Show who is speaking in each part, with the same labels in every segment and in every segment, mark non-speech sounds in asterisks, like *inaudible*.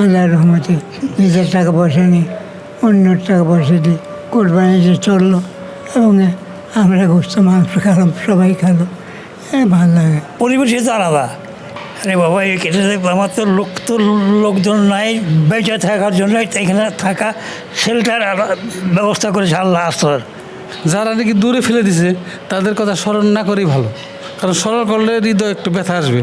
Speaker 1: আল্লাহর রহমতে নিজের টাকা পয়সা নেই অন্যের টাকা পয়সা দিয়ে কোরবানি যে চলল এবং আমরা গোস্ত মাংস খেলাম সবাই খেলো। এ ভালো লাগে।
Speaker 2: পরিবেশই তো আলাদা। আরে বাবা এই কেটে আমার তো লোক তো লোকজন নাই বেঁচে থাকার জন্য এখানে থাকা শেল্টার ব্যবস্থা করেছে আল্লাহ আস্তর
Speaker 3: যারা নাকি দূরে ফেলে দিছে তাদের কথা স্মরণ না করেই ভালো। কারণ স্মরণ করলে হৃদয় একটু ব্যথা আসবে।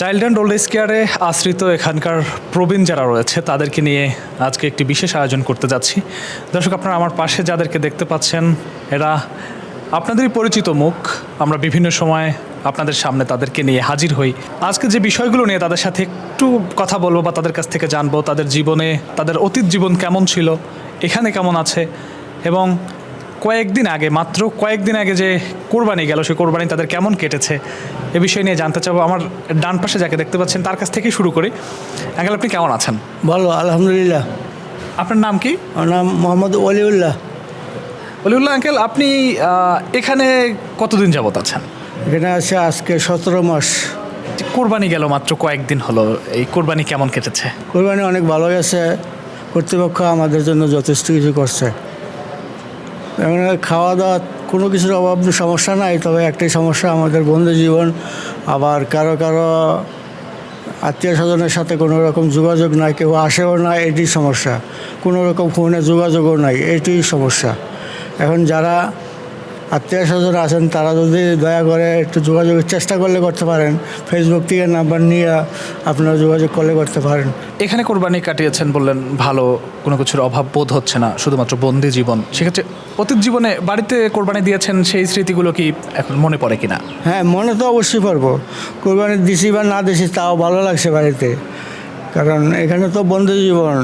Speaker 4: চাইল্ড অ্যান্ড ওল্ড এজ কেয়ারে আশ্রিত এখানকার প্রবীণ যারা রয়েছে, তাদেরকে নিয়ে আজকে একটি বিশেষ আয়োজন করতে যাচ্ছি। দর্শক, আপনারা আমার পাশে যাদেরকে দেখতে পাচ্ছেন, এরা আপনাদেরই পরিচিত মুখ। আমরা বিভিন্ন সময় আপনাদের সামনে তাদেরকে নিয়ে হাজির হই। আজকে যে বিষয়গুলো নিয়ে তাদের সাথে একটু কথা বলব বা তাদের কাছ থেকে জানব, তাদের জীবনে, তাদের অতীত জীবন কেমন ছিল, এখানে কেমন আছে, এবং কয়েকদিন আগে মাত্র কয়েকদিন আগে যে কোরবানি গেল সেই কোরবানি তাদের কেমন কেটেছে এ বিষয় নিয়ে জানতে চাবো। আমার ডান পাশে যাকে দেখতে পাচ্ছেন তার কাছ থেকেই শুরু করি। আঙ্কেল আপনি কেমন আছেন?
Speaker 5: ভালো আলহামদুলিল্লাহ।
Speaker 4: আপনার নাম কি?
Speaker 5: আমার নাম মোহাম্মদ অলিউল্লাহ
Speaker 4: অলিউল্লাহ আঙ্কেল আপনি এখানে কতদিন যাবত আছেন?
Speaker 5: এখানে আছে আজকে সতেরো মাস।
Speaker 4: কোরবানি গেল মাত্র কয়েকদিন হলো এই কোরবানি কেমন কেটেছে?
Speaker 5: কোরবানি অনেক ভালো গেছে কর্তৃপক্ষ আমাদের জন্য যথেষ্ট কিছু করছে। খাওয়া দাওয়া কোনো কিছুর অভাব সমস্যা নাই, তবে একটাই সমস্যা আমাদের বন্ধু জীবন। আবার কারও কারও আত্মীয় স্বজনের সাথে কোনো রকম যোগাযোগ নাই, কেউ আসেও না, এটি সমস্যা। কোনো রকম ফোনে যোগাযোগও নাই এটি সমস্যা। এখন যারা আত্মীয় স্বজন আছেন তারা যদি দয়া করে একটু যোগাযোগের চেষ্টা করলে করতে পারেন। ফেসবুক থেকে নাম্বার নিয়ে আপনারা যোগাযোগ করলে করতে পারেন।
Speaker 4: এখানে কোরবানি কাটিয়েছেন বললেন ভালো কোনো কিছুর অভাব বোধ হচ্ছে না শুধুমাত্র বন্দি জীবন। সেক্ষেত্রে অতীত জীবনে বাড়িতে কোরবানি দিয়েছেন সেই স্মৃতিগুলো কি এখন মনে পড়ে কিনা?
Speaker 5: হ্যাঁ মনে তো অবশ্যই পারব কোরবানি দিছি বা না দিছি তাও ভালো লাগছে বাড়িতে। কারণ এখানে তো বন্ধু জীবন।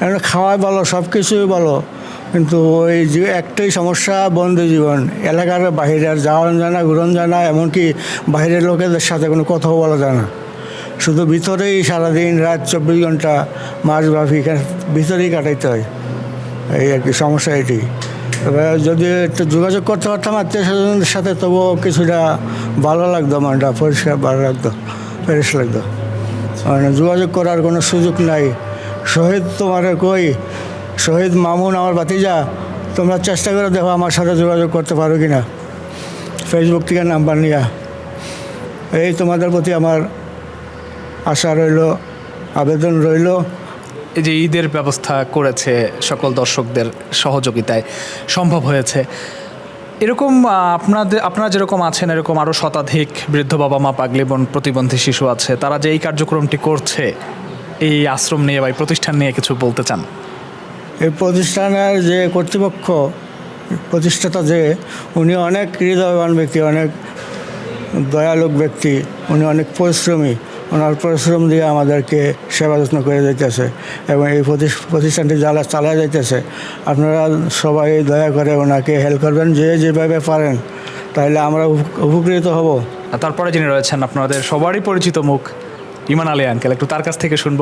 Speaker 5: এখানে খাওয়াই ভালো সব কিছুই ভালো। কিন্তু ওই যে একটাই সমস্যা, বন্ধু জীবন। এলাকার বাইরে আর যাওয়া যায় না, ঘুরন যায় না, এমনকি বাইরের লোকেদের সাথে কোনো কথাও বলা যায় না। শুধু ভিতরেই সারাদিন রাত চব্বিশ ঘণ্টা মাস ব্যাপী ভিতরেই কাটাইতে হয়। এই আর কি সমস্যা এটি। তবে যদি একটু যোগাযোগ করতে পারতাম আত্মীয় স্বজনদের সাথে, তবুও কিছুটা ভালো লাগতো, মনটা পরিষ্কার, ভালো লাগতো, ফ্রেশ লাগতো। মানে যোগাযোগ করার কোনো সুযোগ নাই। শহীদ তোমার কই? শহীদ মামুন, আমার ভাতিজা, তোমরা চেষ্টা করে দেখো আমার সাথে যোগাযোগ করতে পারো কি না ফেসবুক থেকে নাম্বার নিয়ে। এই তোমাদের প্রতি আমার আশা রইল, আবেদন রইল।
Speaker 4: এই যে ঈদের ব্যবস্থা করেছে সকল দর্শকদের সহযোগিতায়, সম্ভব হয়েছে। এরকম আপনাদের আপনারা যেরকম আছেন, এরকম আরও শতাধিক বৃদ্ধ বাবা মা, পাগলি বোন, প্রতিবন্ধী শিশু আছে, তারা যে এই কার্যক্রমটি করছে, এই আশ্রম নিয়ে বা এই প্রতিষ্ঠান নিয়ে কিছু বলতে চান?
Speaker 5: প্রতিষ্ঠানের যে কর্তৃপক্ষ, প্রতিষ্ঠাতা যে, উনি অনেক হৃদয়বান ব্যক্তি, অনেক দয়ালুক ব্যক্তি, উনি অনেক পরিশ্রমী। ওনার পরিশ্রম দিয়ে আমাদেরকে সেবা যত্ন করে যাইতেছে এবং এই প্রতিষ- প্রতিষ্ঠানটি যারা চালা যাইতেছে। আপনারা সবাই দয়া করে ওনাকে হেল্প করবেন যে যেভাবে পারেন তাহলে আমরা উপকৃত হব।
Speaker 4: তারপরে যিনি রয়েছেন, আপনাদের সবারই পরিচিত মুখ ইমান আলী আঙ্কেল, একটু তার কাছ থেকে শুনব।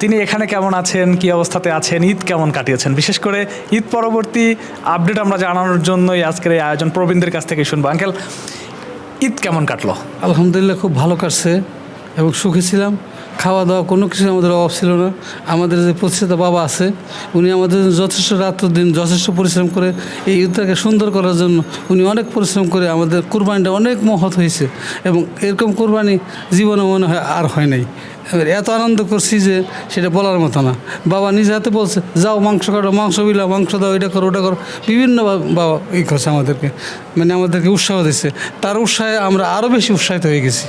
Speaker 4: তিনি এখানে কেমন আছেন, কি অবস্থাতে আছেন, ঈদ কেমন কাটিয়েছেন? বিশেষ করে ঈদ পরবর্তী আপডেট আমরা জানানোর জন্যই আজকের এই আয়োজন প্রবীণদের কাছ থেকে শুনব। আঙ্কেল, ঈদ কেমন কাটলো?
Speaker 3: আলহামদুলিল্লাহ, খুব ভালো কাটছে এবং সুখী ছিলাম। খাওয়া দাওয়া কোনো কিছু আমাদের অভাব ছিল না। আমাদের যে প্রতিষ্ঠাতা বাবা আছে, উনি আমাদের যথেষ্ট রাত্র দিন যথেষ্ট পরিশ্রম করে এই ঈদটাকে সুন্দর করার জন্য উনি অনেক পরিশ্রম করে আমাদের কোরবানিটা অনেক মহৎ হয়েছে এবং এরকম কোরবানি জীবনে মনে হয় আর হয় নাই। এবার এত আনন্দ করছি যে সেটা বলার মতো না। বাবা নিজে হাতে বলছে, যাও মাংস কাটো, মাংস বিলা মাংস দাও, এটা করো, ওটা করো। বিভিন্ন বাবা ই করছে আমাদেরকে। মানে আমাদেরকে উৎসাহ দিচ্ছে। তার উৎসাহে আমরা আরও বেশি উৎসাহিত হয়ে গেছি।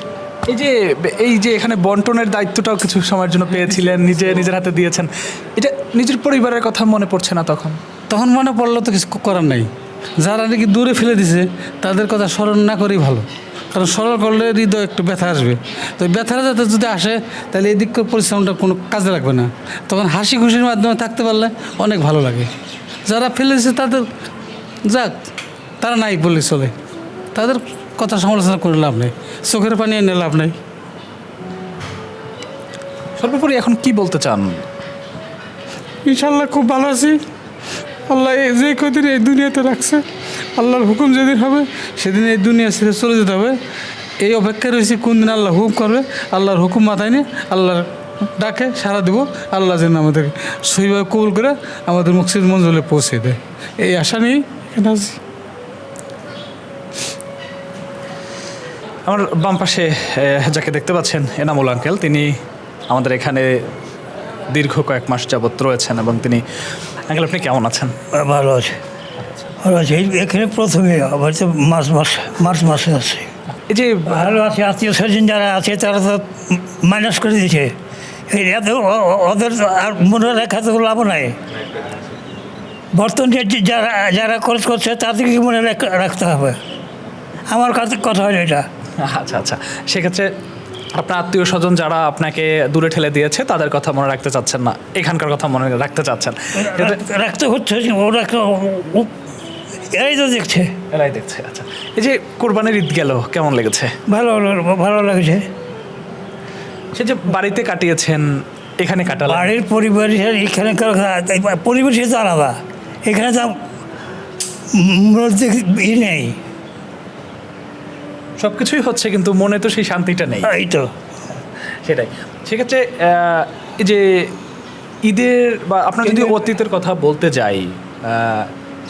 Speaker 4: এই যে এই যে এখানে বন্টনের দায়িত্বটাও কিছু সময়ের জন্য পেয়েছিলেন, নিজে, নিজের হাতে দিয়েছেন। এটা নিজের পরিবারের কথা মনে পড়ছে না তখন?
Speaker 3: তখন মনে পড়ল তো কিছু করার নাই। যারা নাকি দূরে ফেলে দিছে, তাদের কথা স্মরণ না করেই ভালো। কারণ স্মরণ করলে হৃদয় একটু ব্যথা আসবে। তো এই ব্যথাটা যাতে যদি আসে, তাহলে এই দিক পরিশ্রমটা কোনো কাজে লাগবে না। তখন হাসি খুশির মাধ্যমে থাকতে পারলে অনেক ভালো লাগে। যারা ফেলে দিছে, তাদের যাক, তারা নাই বলে চলে। তাদের কথা সমালোচনা করে লাভ নেই। চোখের পানি এনে লাভ নেই।
Speaker 4: সর্বোপরি এখন কি বলতে চান?
Speaker 6: ইনশাল্লাহ খুব ভালো আছি। আল্লাহ যে কদিন এই দুনিয়াতে রাখছে আল্লাহর হুকুম যেদিন হবে
Speaker 3: সেদিন এই দুনিয়া ছেড়ে চলে যেতে হবে। এই অপেক্ষায় রয়েছি কোন দিন আল্লাহ হুকুম করবে আল্লাহর হুকুম মাথায় নিয়ে আল্লাহর ডাকে সারা দেবো আল্লাহ যেন আমাদের সইভাবে কবুল করে আমাদের মুক্তির মঞ্জলে পৌঁছে দেয়। এই আশা নিয়েই এখানে আছি।
Speaker 4: আমার বাম পাশে যাকে দেখতে পাচ্ছেন এনামুল আঙ্কেল। তিনি আমাদের এখানে দীর্ঘ কয়েক মাস যাবৎ রয়েছেন এবং তিনি আঙ্কেল আপনি কেমন আছেন?
Speaker 2: ভালো আছে। ভালো আছে। এই- এখানে প্রথমে আবার তো মার্চ মাস মার্চ মাসে আছে।
Speaker 4: এই যে
Speaker 2: ভালো আছে আত্মীয় স্বজন যারা আছে তারা তো মাইনাস করে দিয়েছে। ওদের আর মনে রাখা তো লাভ নাই। বর্তমান যে যারা যারা খরচ করছে তাদেরকে মনে রাখতে হবে। আমার কাছে কথা হয় এটা।
Speaker 4: আচ্ছা আচ্ছা। সেক্ষেত্রে আপনার আত্মীয় স্বজন যারা আপনাকে দূরে ঠেলে দিয়েছে তাদের কথা মনে রাখতে চাচ্ছেন না। এখানকার কথা মনে রাখতে চাচ্ছেন।
Speaker 2: রাখতে হচ্ছে ওরা এরাই তো দেখছে।
Speaker 4: এরাই দেখছে আচ্ছা। এই যে কোরবানির ঈদ গেল কেমন লেগেছে?
Speaker 2: ভালো ভালো লাগছে।
Speaker 4: সে যে বাড়িতে কাটিয়েছেন এখানে কাটালেন।
Speaker 2: বাড়ির পরিবেশের এখানকার পরিবেশ আলাদা। এখানে তো নেই।
Speaker 4: সব কিছুই হচ্ছে কিন্তু মনে তো সেই শান্তিটা নেই।
Speaker 2: এই তো
Speaker 4: সেটাই। সেক্ষেত্রে এই যে ঈদের বা আপনার যদি অতীতের কথা বলতে যাই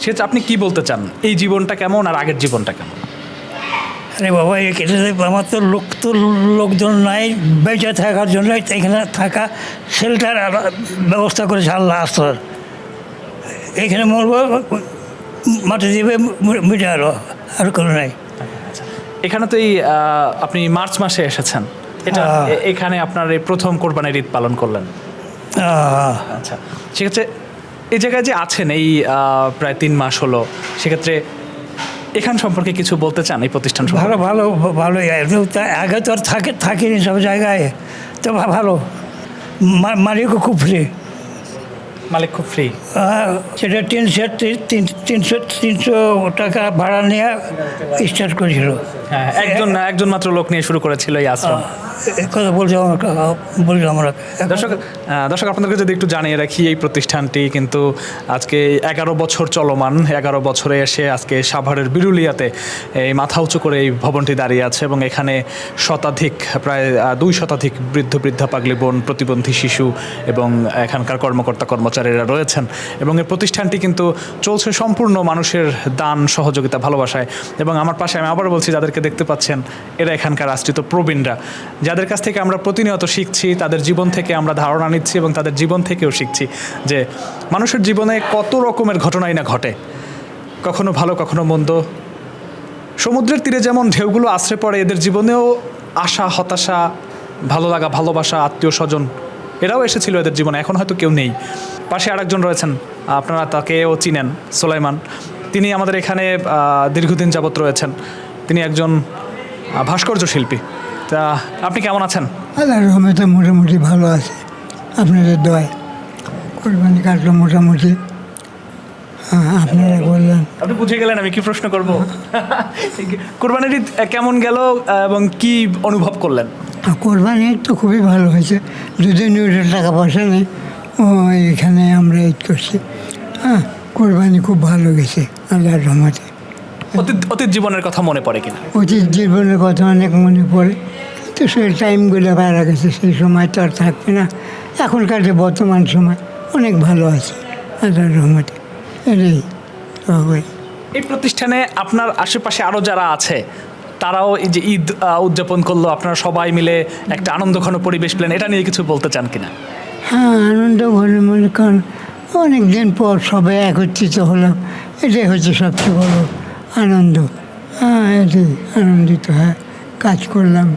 Speaker 4: সেক্ষেত্রে আপনি কি বলতে চান? এই জীবনটা কেমন আর আগের জীবনটা কেমন?
Speaker 2: আরে বাবা এখানে আমার তো লোক তো লোকজন নাই বেঁচে থাকার জন্য এখানে থাকা শেল্টার ব্যবস্থা করেছে আল্লাহ আস্তর এখানে মরবো মাটি দিবে মিটে আরও আর কোনো নাই।
Speaker 4: এখানে তো এই আপনি মার্চ মাসে এসেছেন। এটা। এখানে আপনার এই প্রথম কোরবানির ঈদ পালন করলেন। আচ্ছা সেক্ষেত্রে এই জায়গায় যে আছেন এই প্রায় তিন মাস হলো সেক্ষেত্রে এখান সম্পর্কে কিছু বলতে চান এই প্রতিষ্ঠান?
Speaker 2: ভালো ভালো ভালো আগে তো আর থাকে থাকিনি সব জায়গায়। তো ভালো। মালিকও খুব ফ্রি
Speaker 4: মালিক খুব ফ্রি
Speaker 2: সেটা তিনশো তিন- তিনশো তিনশো টাকা ভাড়া নিয়ে স্টার্ট করেছিল।
Speaker 4: হ্যাঁ একজন একজন মাত্র লোক নিয়ে শুরু করেছিল এই আশ্রম।
Speaker 2: কথা বলছে আমার আমরা।
Speaker 4: দর্শক দর্শক, আপনাদেরকে যদি একটু জানিয়ে রাখি, এই প্রতিষ্ঠানটি কিন্তু আজকে এগারো বছর চলমান। এগারো বছরে এসে আজকে সাভারের বিরুলিয়াতে এই মাথা উঁচু করে এই ভবনটি দাঁড়িয়ে আছে এবং এখানে শতাধিক, প্রায় দুই শতাধিক বৃদ্ধ, বৃদ্ধা, পাগলি বোন, প্রতিবন্ধী শিশু এবং এখানকার কর্মকর্তা, কর্মচারীরা রয়েছেন এবং এই প্রতিষ্ঠানটি কিন্তু চলছে সম্পূর্ণ মানুষের দান, সহযোগিতা, ভালোবাসায় এবং আমার পাশে আমি আবার বলছি, যাদেরকে দেখতে পাচ্ছেন, এরা এখানকার আশ্রিত প্রবীণরা। যাদের কাছ থেকে আমরা প্রতিনিয়ত শিখছি, তাদের জীবন থেকে আমরা ধারণা নিচ্ছি এবং তাদের জীবন থেকেও শিখছি যে মানুষের জীবনে কত রকমের ঘটনাই না ঘটে। কখনো ভালো, কখনো মন্দ। সমুদ্রের তীরে যেমন ঢেউগুলো আশ্রে পড়ে, এদের জীবনেও আশা, হতাশা, ভালো লাগা, ভালোবাসা, আত্মীয় স্বজন, এরাও এসেছিল এদের জীবনে, এখন হয়তো কেউ নেই। পাশে আরেকজন রয়েছেন, আপনারা তাকেও চিনেন, সোলাইমান। তিনি আমাদের এখানে দীর্ঘদিন যাবৎ রয়েছেন। তিনি একজন ভাস্কর্য শিল্পী। তা আপনি কেমন আছেন?
Speaker 1: আল্লাহ রহমতে মোটামুটি ভালো আছে। আপনাদের দয় কোরবানি কাটলো মোটামুটি। হ্যাঁ, আপনারা বললেন।
Speaker 4: আপনি বুঝে গেলেন আমি কি প্রশ্ন করব? কোরবানির ঈদ কেমন গেল এবং কি অনুভব করলেন?
Speaker 1: কোরবানি তো খুবই ভালো হয়েছে। যদি নিউজের টাকা পয়সা নেই। ও এখানে আমরা ঈদ করছি। হ্যাঁ কোরবানি খুব ভালো গেছে আল্লাহর রহমতে।
Speaker 4: অতীত অতীত জীবনের কথা মনে পড়ে কিনা?
Speaker 1: অতীত জীবনের কথা অনেক মনে পড়ে। তো সেই টাইমগুলো পারা গেছে সেই সময় তো আর থাকবে না। এখনকার যে বর্তমান সময় অনেক ভালো আছে আল্লাহর রহমতে। এটাই সবাই
Speaker 4: এই প্রতিষ্ঠানে আপনার আশেপাশে আরও যারা আছে তারাও এই যে ঈদ উদযাপন করল আপনারা সবাই মিলে একটা আনন্দঘন পরিবেশ পেলেন এটা নিয়ে কিছু বলতে চান কিনা?
Speaker 1: হ্যাঁ আনন্দ ঘরে মনে কারণ অনেক দিন পর সবাই একত্রিত হলাম। এটাই হচ্ছে সবচেয়ে বড় আনন্দ। হ্যাঁ এটাই আনন্দিত হ্যাঁ কাজ করলাম।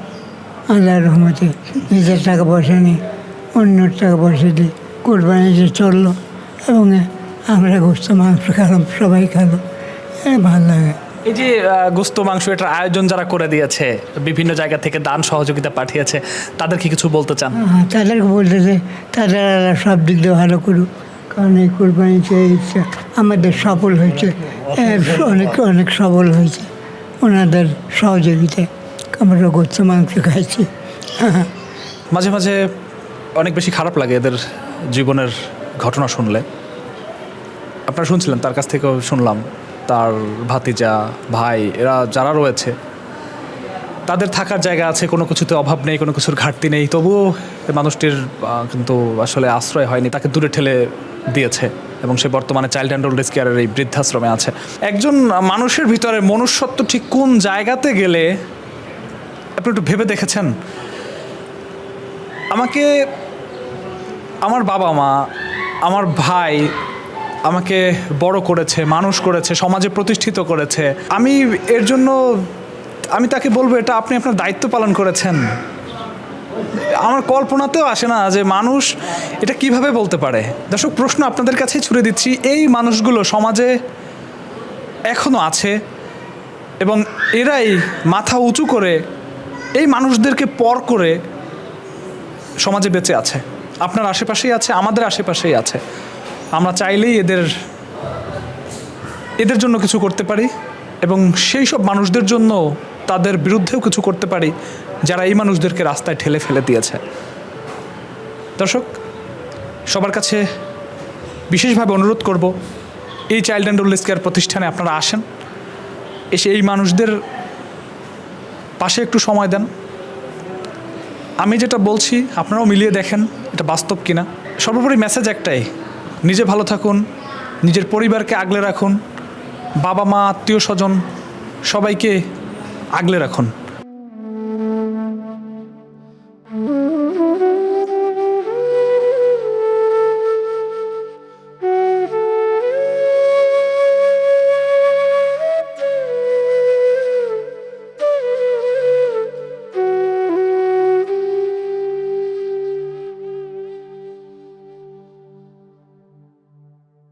Speaker 1: আল্লাহর রহমতে নিজের টাকা পয়সা নেই অন্যর টাকা পয়সা দিয়ে কোরবানি যে চলল এবং আমরা গোস্ত মাংস খেলাম সবাই খেলো। এ ভালো লাগে।
Speaker 4: এই যে গোস্ত মাংস এটার আয়োজন যারা করে দিয়েছে বিভিন্ন জায়গা থেকে দান সহযোগিতা পাঠিয়েছে তাদেরকে কিছু বলতে চান?
Speaker 1: হ্যাঁ তাদেরকে বলতেছে তাদের সব দিক দিয়ে ভালো করুক। কারণ এই কোরবানিতে এই ইচ্ছা আমাদের সফল হয়েছে অনেক অনেক সফল হয়েছে, ওনাদের সহযোগিতায় আমরা গোচ্ছ মাংস খাইছি। *laughs*
Speaker 4: মাঝে মাঝে অনেক বেশি খারাপ লাগে এদের জীবনের ঘটনা শুনলে। আপনারা শুনছিলেন, তার কাছ থেকেও শুনলাম, তার ভাতিজা, ভাই, এরা যারা রয়েছে তাদের থাকার জায়গা আছে, কোনো কিছুতে অভাব নেই, কোনো কিছুর ঘাটতি নেই। তবুও মানুষটির কিন্তু আসলে আশ্রয় হয়নি, তাকে দূরে ঠেলে দিয়েছে এবং সে বর্তমানে চাইল্ড অ্যান্ড ওল্ড কেয়ারের এই বৃদ্ধাশ্রমে আছে। একজন মানুষের ভিতরে মনুষ্যত্ব ঠিক কোন জায়গাতে গেলে, আপনি একটু ভেবে দেখেছেন? আমাকে আমার বাবা মা, আমার ভাই আমাকে বড় করেছে, মানুষ করেছে, সমাজে প্রতিষ্ঠিত করেছে। আমি এর জন্য আমি তাকে বলব, এটা আপনি আপনার দায়িত্ব পালন করেছেন। আমার কল্পনাতেও আসে না যে মানুষ এটা কীভাবে বলতে পারে। দর্শক, প্রশ্ন আপনাদের কাছেই ছুড়ে দিচ্ছি, এই মানুষগুলো সমাজে এখনও আছে এবং এরাই মাথা উঁচু করে এই মানুষদেরকে পর করে সমাজে বেঁচে আছে। আপনার আশেপাশেই আছে, আমাদের আশেপাশেই আছে। আমরা চাইলেই এদের এদের জন্য কিছু করতে পারি এবং সেই সব মানুষদের জন্য তাদের বিরুদ্ধেও কিছু করতে পারি, যারা এই মানুষদেরকে রাস্তায় ঠেলে ফেলে দিয়েছে। দর্শক, সবার কাছে বিশেষভাবে অনুরোধ করব, এই চাইল্ড অ্যান্ড ওল্ড কেয়ার প্রতিষ্ঠানে আপনারা আসেন, এসে এই মানুষদের পাশে একটু সময় দেন। আমি যেটা বলছি, আপনারাও মিলিয়ে দেখেন এটা বাস্তব কিনা। সর্বোপরি মেসেজ একটাই, নিজে ভালো থাকুন, নিজের পরিবারকে আগলে রাখুন বাবা মা আত্মীয় স্বজন সবাইকে আগলে রাখুন।